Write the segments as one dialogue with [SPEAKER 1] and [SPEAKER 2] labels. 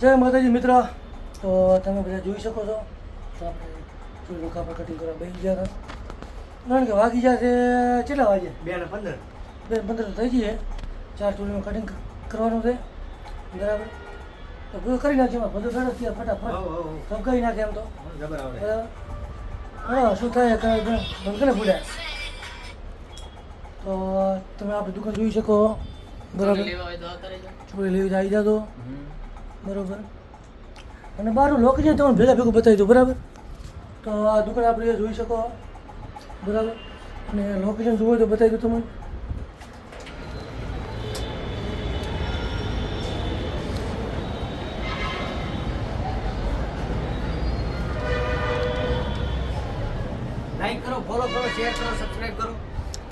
[SPEAKER 1] જય માતાજી મિત્ર. તો તમે બધા જોઈ શકો છો. તો આપણે રોકા કાપડ કટિંગ કરવા બેસી ગયા હતા. કારણ કે વાગી જશે કેટલા વાગે
[SPEAKER 2] બે ને પંદર.
[SPEAKER 1] બે પંદર થઈ જઈએ. ચાર ચૂલીનું કટિંગ કરવાનું છે. બરાબર? તો બધું કરી નાખીએ બધું સરસ
[SPEAKER 2] થયા
[SPEAKER 1] ફટાફટ. કરી નાખે એમ તો.
[SPEAKER 2] જબર
[SPEAKER 1] બરાબર? હા શું થાય? બંધ કરે ભૂલ્યા તો તમે આપણી દુકાન જોઈ શકો. બરાબર? ચોરી લેવી આવી જાતો બરોબર? અને બહારનું લોકેશન તમને ભેગા ભેગું બતાવી દઉં બરાબર? તો આ દુકાન આપણે જોઈ શકો. બરાબર? અને લોકેશન જોવો તો બતાવી દઉં તમને.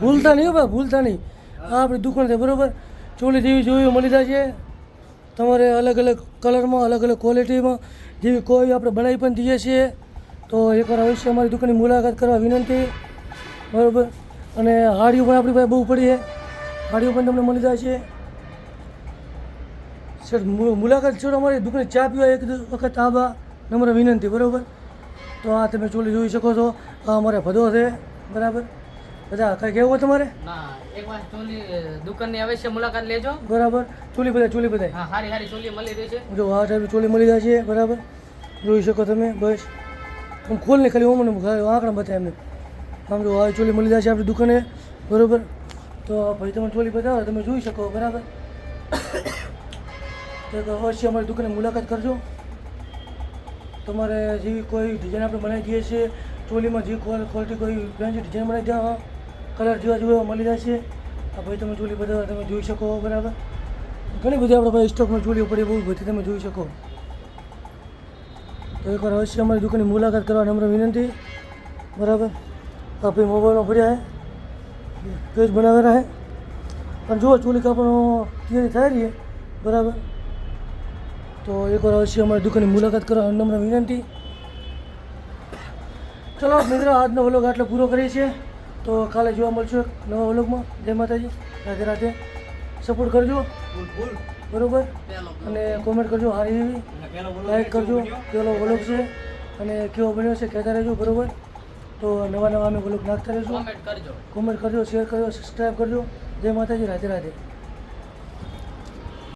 [SPEAKER 1] ભૂલતા નહીં ભાઈ ભૂલતા નહીં. આ આપણી દુકાન છે બરાબર? ચોલી જેવી જોયું મળી જશે તમારે અલગ અલગ કલરમાં, અલગ અલગ ક્વોલિટીમાં જેવી કોઈ આપણે બનાવી પણ દઈએ છીએ, તો એકવાર અવશ્ય અમારી દુકાનની મુલાકાત કરવા વિનંતી. બરાબર? અને હાડીઓ પણ આપણી પાસે બહુ પડી છે. હાડીઓ પણ તમને મળી જાય છે. સર મુલાકાત છો અમારી દુકાને ચા પીવા એક વખત આવા નમ્ર વિનંતી, બરાબર? તો આ તમે ચોલી જોઈ શકો છો. આ અમારે ભદો છે. બરાબર? બધા કંઈ કહેવું હોય તમારે?
[SPEAKER 3] ના એક વાર ચોલી દુકાનની અવશ્ય મુલાકાત લેજો.
[SPEAKER 1] બરાબર. ચોલી બધા ચોલી બધા
[SPEAKER 3] હા ચોલી મળી રહી છે
[SPEAKER 1] જો આ ટાઈપની ચોલી મળી જાય છે બરાબર. જોઈ શકો તમે બસ. આમ ખોલને ખાલી ઓમને આંકડા બતાવે એમને. આમ જો આ ચોલી મળી જાય છે આપણી દુકાને બરાબર. તો ભાઈ તમે ચોલી બતાવો તમે જોઈ શકો બરાબર. તો અવશ્ય અમારી દુકાને મુલાકાત કરજો. તમારે જેવી કોઈ ડિઝાઇન આપણે બનાવી દઈએ છીએ ચોલીમાં જે ક્વોલિટી કોઈ બ્રાન્ડ ડિઝાઇન બનાવી દે કલર જોવા જોવા મળી જશે. આ ભાઈ તમે ચૂલી બધા તમે જોઈ શકો બરાબર. ઘણી બધી આપણા પાસે સ્ટોકમાં ચૂલીઓ પડી બહુ બધી, તમે જોઈ શકો. તો એકવાર અવશ્ય અમારી દુકાનની મુલાકાત કરવા નમ્ર વિનંતી. બરાબર. આ ભાઈ મોબાઈલમાં પડ્યા હે. પેજ બનાવેલા છે પણ જુઓ ચૂલી કાપડનો તૈયારી થાય રહી બરાબર. તો એકવાર અવશ્ય અમારી દુકાનની મુલાકાત કરવા નમ્ર વિનંતી. ચલો મિત્રો, આજનો વ્લોગ આટલો પૂરો કરીએ છીએ. તો કાલે જોવા મળશું એક નવા વ્લોગમાં. જય માતાજી. રાધે રાધે. સપોર્ટ કરજો. બરોબર? અને કોમેન્ટ કરજો હારી એવી લાઈક કરજો. પેલો વ્લોગ છે અને કેવો બન્યો છે કહેતા રહેજો બરોબર? તો નવા નવા અમે વ્લોગ નાખતા રહીશું. કોમેન્ટ કરજો. શેર કરજો સબસ્ક્રાઈબ કરજો. જય માતાજી. રાધે રાધે.